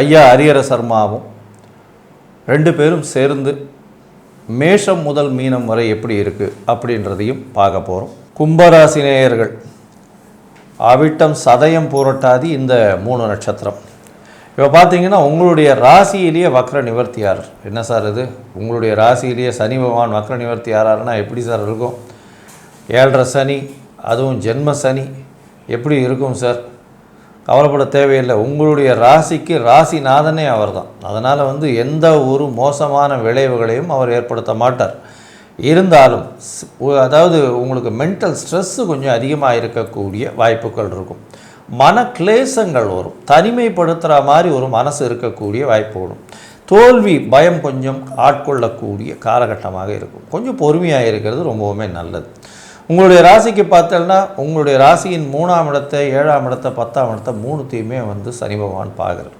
ஐயா ஹரிஹர சர்மாவும் ரெண்டு பேரும் சேர்ந்து மேஷம் முதல் மீனம் வரை எப்படி இருக்குது அப்படின்றதையும் பார்க்க போகிறோம் கும்பராசி நேயர்கள் அவிட்டம் சதயம் பூரட்டாதி இந்த மூணு நட்சத்திரம். இப்போ பார்த்தீங்கன்னா உங்களுடைய ராசியிலேயே வக்ர நிவர்த்தியார் என்ன சார் இது? உங்களுடைய ராசியிலேயே சனி பகவான் வக்ர நிவர்த்தி ஆறாருன்னா எப்படி சார் இருக்கும்? ஏழரை சனி அதுவும் ஜென்ம சனி எப்படி இருக்கும் சார்? கவலைப்பட தேவையில்லை. உங்களுடைய ராசிக்கு ராசிநாதனே அவர் தான் அதனால் வந்து எந்த ஒரு மோசமான விளைவுகளையும் அவர் ஏற்படுத்த மாட்டார். இருந்தாலும் அதாவது உங்களுக்கு மென்டல் ஸ்ட்ரெஸ்ஸு கொஞ்சம் அதிகமாக இருக்கக்கூடிய வாய்ப்புகள் இருக்கும். மன கிளேசங்கள் வரும். தனிமைப்படுத்துகிற மாதிரி ஒரு மனசு இருக்கக்கூடிய வாய்ப்பு வரும். தோல்வி பயம் கொஞ்சம் ஆட்கொள்ளக்கூடிய காலகட்டமாக இருக்கும். கொஞ்சம் பொறுமையாக இருக்கிறது ரொம்பவுமே நல்லது. உங்களுடைய ராசிக்கு பார்த்தோம்னா உங்களுடைய ராசியின் மூணாம் இடத்தை ஏழாம் இடத்தை பத்தாம் இடத்தை மூணுத்தையுமே வந்து சனி பகவான் பார்க்குறார்.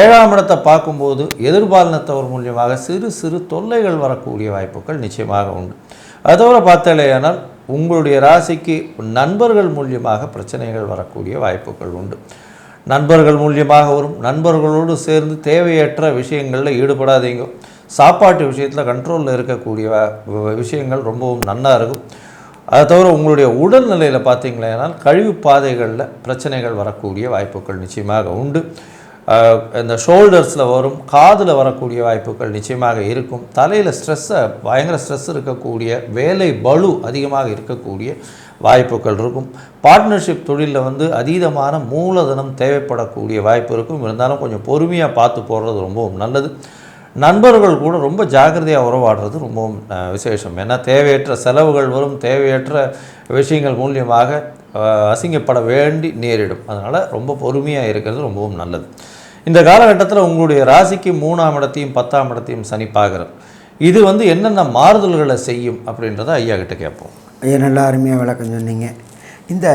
ஏழாம் இடத்தை பார்க்கும்போது எதிர்பாலனத்தவர் மூலியமாக சிறு சிறு தொல்லைகள் வரக்கூடிய வாய்ப்புகள் நிச்சயமாக உண்டு. அதோடு பார்த்தாலேயானால் உங்களுடைய ராசிக்கு நண்பர்கள் மூலியமாக பிரச்சனைகள் வரக்கூடிய வாய்ப்புகள் உண்டு. நண்பர்கள் மூலியமாக வரும். நண்பர்களோடு சேர்ந்து தேவையற்ற விஷயங்களில் ஈடுபடாதீங்க. சாப்பாட்டு விஷயத்தில் கண்ட்ரோலில் இருக்கக்கூடிய விஷயங்கள் ரொம்பவும் நன்னாக இருக்கும் அதை தவிர உங்களுடைய உடல்நிலையில் பார்த்தீங்களேனால் கழிவு பாதைகளில் பிரச்சனைகள் வரக்கூடிய வாய்ப்புகள் நிச்சயமாக உண்டு. இந்த ஷோல்டர்ஸில் வரும் காதில் வரக்கூடிய வாய்ப்புகள் நிச்சயமாக இருக்கும். தலையில் ஸ்ட்ரெஸ்ஸை பயங்கர ஸ்ட்ரெஸ் இருக்கக்கூடிய வேலை பளு அதிகமாக இருக்கக்கூடிய வாய்ப்புகள் இருக்கும். பார்ட்னர்ஷிப் தொழிலில் வந்து அதீதமான மூலதனம் தேவைப்படக்கூடிய வாய்ப்பு இருக்கும். இருந்தாலும் கொஞ்சம் பொறுமையாக பார்த்து போடுறது ரொம்பவும் நல்லது. நண்பர்கள் கூட ரொம்ப ஜாக்கிரதையாக உறவாடுறது ரொம்பவும் விசேஷம். ஏன்னா தேவையற்ற செலவுகள் வரும் தேவையற்ற விஷயங்கள் மூலியமாக அசிங்கப்பட வேண்டி நேரிடும். அதனால் ரொம்ப பொறுமையாக இருக்கிறது ரொம்பவும் நல்லது. இந்த காலகட்டத்தில் உங்களுடைய ராசிக்கு மூணாம் இடத்தையும் பத்தாம் இடத்தையும் சனி பார்க்குறோம் இது வந்து என்னென்ன மாறுதல்களை செய்யும் அப்படின்றத ஐயா கிட்ட கேட்போம். ஐயா நல்லா அருமையாக விளக்கம் சொன்னீங்க. இந்த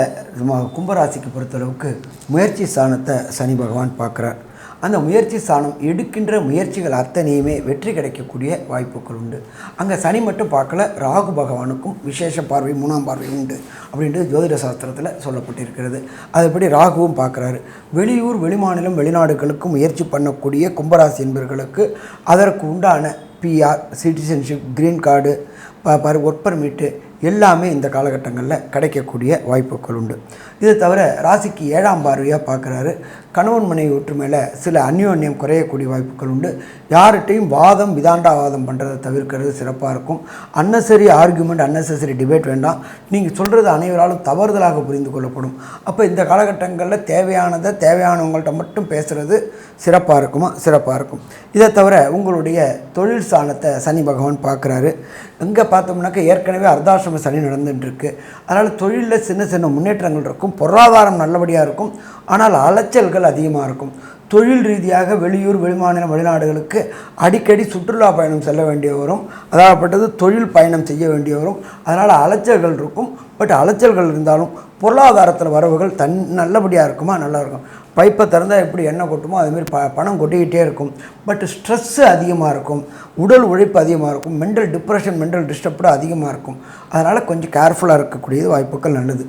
கும்பராசிக்கு பொறுத்தளவுக்கு முயற்சி ஸ்தானத்தை சனி பகவான் பார்க்குறார். அந்த முயற்சி ஸ்தானம் எடுக்கின்ற முயற்சிகள் அத்தனையுமே வெற்றி கிடைக்கக்கூடிய வாய்ப்புகள் உண்டு. அங்கே சனி மட்டும் பார்க்கல ராகு பகவானுக்கும் விசேஷ பார்வை மூணாம் பார்வை உண்டு அப்படின்ட்டு ஜோதிட சாஸ்திரத்தில் சொல்லப்பட்டிருக்கிறது. அதுபடி ராகுவும் பார்க்குறாரு. வெளியூர் வெளிமாநிலம் வெளிநாடுகளுக்கு முயற்சி பண்ணக்கூடிய கும்பராசி என்பவர்களுக்கு அதற்கு உண்டான பிஆர் சிட்டிசன்ஷிப் க்ரீன் கார்டு ப பர் ஒர்க் பர்மிட்டு எல்லாமே இந்த காலகட்டங்களில் கிடைக்கக்கூடிய வாய்ப்புகள் உண்டு. இதை தவிர ராசிக்கு ஏழாம் பார்வையாக பார்க்குறாரு. கணவன் மனைவி ஒற்றுமையில் சில அந்யோன்யம் குறையக்கூடிய வாய்ப்புகள் உண்டு. யார்கிட்டையும் வாதம் விதாண்டாவாதம் பண்ணுறதை தவிர்க்கிறது சிறப்பாக இருக்கும். அன்னசரி ஆர்குமெண்ட் அன்னெசரி டிபேட் வேண்டாம். நீங்கள் சொல்கிறது அனைவராலும் தவறுதலாக புரிந்து கொள்ளப்படும். அப்போ இந்த காலகட்டங்களில் தேவையானதை தேவையானவங்கள்ட்ட மட்டும் பேசுகிறது சிறப்பாக இருக்குமா? சிறப்பாக இருக்கும். இதை தவிர உங்களுடைய தொழில் சாணத்தை சனி பகவான் பார்க்குறாரு. எங்கே பார்த்தோம்னாக்கா ஏற்கனவே அர்த்தாசிரம சனி நடந்துட்டுருக்கு. அதனால் தொழிலில் சின்ன சின்ன முன்னேற்றங்கள் இருக்கும். பொருளாதாரம் நல்லபடியாக இருக்கும். ஆனால் அலைச்சல்கள் அதிகமாக இருக்கும். தொழில் ரீதியாக வெளியூர் வெளிமாநில வெளிநாடுகளுக்கு அடிக்கடி சுற்றுலா பயணம் செல்ல வேண்டிய வரும் அதாகப்பட்டது தொழில் பயணம் செய்ய வேண்டிய வரும் அதனால் அலைச்சல்கள் இருக்கும். பட் அலைச்சல்கள் இருந்தாலும் பொருளாதாரத்தில் வரவுகள் தன் நல்லபடியாக இருக்குமா? நல்லா இருக்கும். பைப்பை திறந்தால் எப்படி எண்ணெய் கொட்டுமோ அதுமாரி ப பணம் கொட்டிக்கிட்டே இருக்கும். பட் ஸ்ட்ரெஸ்ஸு அதிகமாக இருக்கும். உடல் உழைப்பு அதிகமாக இருக்கும். மென்டல் டிப்ரெஷன் மென்டல் டிஸ்டர்ப்டு அதிகமாக இருக்கும். அதனால் கொஞ்சம் கேர்ஃபுல்லாக இருக்கக்கூடியது வாய்ப்புகள் நல்லது.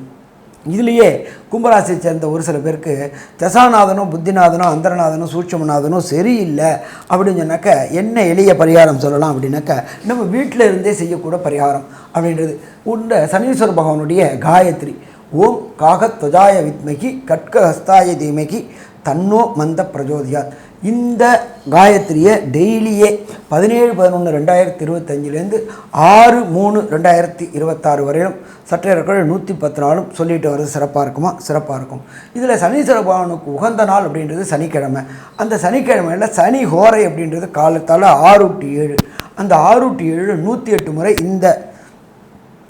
இதுலேயே கும்பராசியை சேர்ந்த ஒரு சில பேருக்கு தசாநாதனும் புத்திநாதனோ அந்தரநாதனும் சூட்சமநாதனும் சரியில்லை அப்படின்னு சொன்னாக்க என்ன எளிய பரிகாரம் சொல்லலாம் அப்படின்னாக்க நம்ம வீட்டில் இருந்தே செய்யக்கூட பரிகாரம் அப்படின்றது. உண்ட சனீஸ்வர பகவானுடைய காயத்ரி. ஓம் காகத்வஜாய வித்மகி கட்க ஹஸ்தாய தீமகி தன்னோ மந்த பிரஜோதியாத். இந்த காயத்ரியை டெய்லியே பதினேழு பதினொன்று ரெண்டாயிரத்தி இருபத்தஞ்சிலேருந்து ஆறு மூணு ரெண்டாயிரத்தி இருபத்தாறு வரையிலும் சற்றேறக்குறைய நூற்றி பத்து நாளும் சொல்லிட்டு வர்றது சிறப்பாக இருக்குமா? சிறப்பாக இருக்கும். இதில் சனீஸ்வர பகவானுக்கு உகந்த நாள் அப்படின்றது சனிக்கிழமை. அந்த சனிக்கிழமையில் சனி ஹோரை அப்படின்றது காலத்தால் ஆறு டு ஏழு. அந்த ஆறு டு ஏழு நூற்றி எட்டு முறை இந்த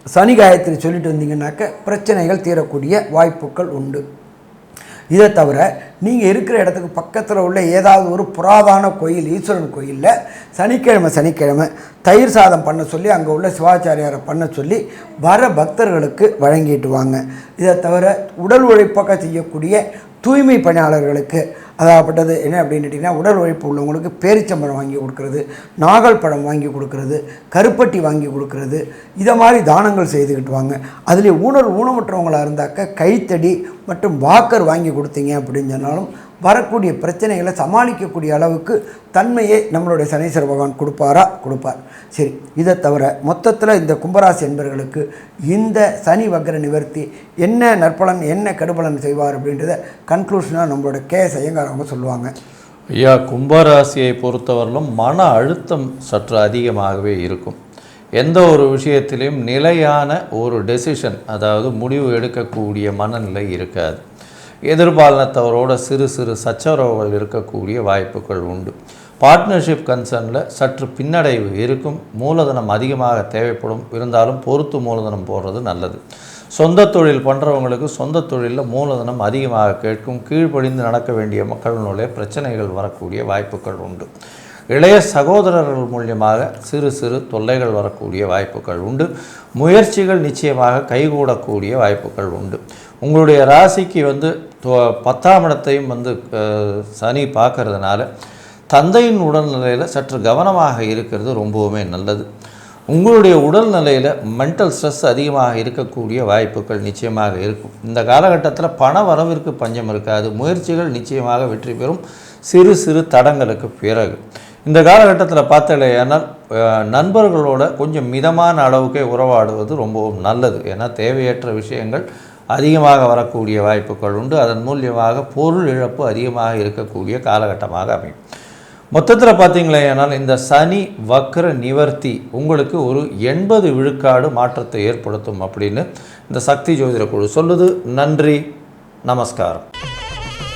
சனி காயத்ரி சொல்லிட்டு வந்தீங்கன்னாக்க பிரச்சனைகள் தீரக்கூடிய வாய்ப்புகள் உண்டு. இதை தவிர நீங்கள் இருக்கிற இடத்துக்கு பக்கத்தில் உள்ள ஏதாவது ஒரு புராதான கோயில் ஈஸ்வரன் கோயிலில் சனிக்கிழமை சனிக்கிழமை தயிர் சாதம் பண்ண சொல்லி அங்கே உள்ள சிவாச்சாரியாரை பண்ண சொல்லி வர பக்தர்களுக்கு வழங்கிட்டு வாங்க. இதை தவிர உடல் உழைப்பாக செய்யக்கூடிய தூய்மை பணியாளர்களுக்கு அதாகப்பட்டது. என்ன அப்படின்னு கேட்டிங்கன்னா உடல் உழைப்பு உள்ளவங்களுக்கு பேரிச்சம்பழம் வாங்கி கொடுக்கறது நாகல் பழம் வாங்கி கொடுக்கறது கருப்பட்டி வாங்கி கொடுக்கறது இதை மாதிரி தானங்கள் செய்துக்கிட்டு வாங்க. அதில் ஊனல் ஊனமுற்றவங்களாக இருந்தாக்க கைத்தடி மற்றும் வாக்கர் வாங்கி கொடுத்தீங்க அப்படின்னு சொன்னாலும் வரக்கூடிய பிரச்சனைகளை சமாளிக்கக்கூடிய அளவுக்கு தன்மையை நம்மளுடைய சனீஸ்வர பகவான் கொடுப்பாரா? கொடுப்பார். சரி இதை தவிர மொத்தத்தில் இந்த கும்பராசி என்பவர்களுக்கு இந்த சனி வக்ர நிவர்த்தி என்ன நற்பலன் என்ன கெடுபலன் செய்வார் அப்படின்றத கன்க்ளூஷனாக நம்மளோட கே எஸ் சொல்லுவாங்க. ஐயா கும்பராசியை பொறுத்தவரையிலும் மன அழுத்தம் சற்று அதிகமாகவே இருக்கும். எந்த ஒரு விஷயத்திலையும் நிலையான ஒரு டெசிஷன் அதாவது முடிவு எடுக்கக்கூடிய மனநிலை இருக்காது. எதிர்பாலனத்தவரோட சிறு சிறு சச்சரவுகள் இருக்கக்கூடிய வாய்ப்புகள் உண்டு. பார்ட்னர்ஷிப் கன்சர்னில் சற்று பின்னடைவு இருக்கும். மூலதனம் அதிகமாக தேவைப்படும். இருந்தாலும் பொறுத்து மூலதனம் போடுறது நல்லது. சொந்த தொழில் பண்ணுறவங்களுக்கு சொந்த தொழிலில் மூலதனம் அதிகமாக கேட்கும். கீழ்ப்படிந்து நடக்க வேண்டிய மக்களினுடைய பிரச்சனைகள் வரக்கூடிய வாய்ப்புகள் உண்டு. இளைய சகோதரர்கள் மூலியமாக சிறு சிறு தொல்லைகள் வரக்கூடிய வாய்ப்புகள் உண்டு. முயற்சிகள் நிச்சயமாக கைகூடக்கூடிய வாய்ப்புகள் உண்டு. உங்களுடைய ராசிக்கு வந்து தொ- பத்தாம் இடத்தையும் வந்து சனி பார்க்கறதுனால தந்தையின் உடல்நிலையில் சற்று கவனமாக இருக்கிறது ரொம்பவுமே நல்லது. உங்களுடைய உடல்நிலையில் மென்டல் ஸ்ட்ரெஸ் அதிகமாக இருக்கக்கூடிய வாய்ப்புகள் நிச்சயமாக இருக்கும். இந்த காலகட்டத்தில் பண வரவிற்கு பஞ்சம் இருக்காது. முயற்சிகள் நிச்சயமாக வெற்றி பெறும். சிறு சிறு தடங்களுக்கு பிறகு. இந்த காலகட்டத்தில் பார்த்தலையானால் நண்பர்களோட கொஞ்சம் மிதமான அளவுக்கே உறவாடுவது ரொம்பவும் நல்லது. ஏன்னா தேவையற்ற விஷயங்கள் அதிகமாக வரக்கூடிய வாய்ப்புகள் உண்டு. அதன் மூலியமாக பொருள் இழப்பு அதிகமாக இருக்கக்கூடிய காலகட்டமாக அமையும். மொத்தத்தில் பார்த்தீங்களேனால் இந்த சனி வக்ர நிவர்த்தி உங்களுக்கு ஒரு எண்பது விழுக்காடு மாற்றத்தை ஏற்படுத்தும் அப்படின்னு இந்த சக்தி ஜோதிட குழு சொல்லுது. நன்றி. நமஸ்காரம்.